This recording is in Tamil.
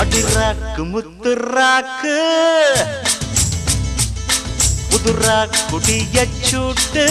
அடிராக்கு முத்துராக்கு. புதுரா குடிய சூட்டு.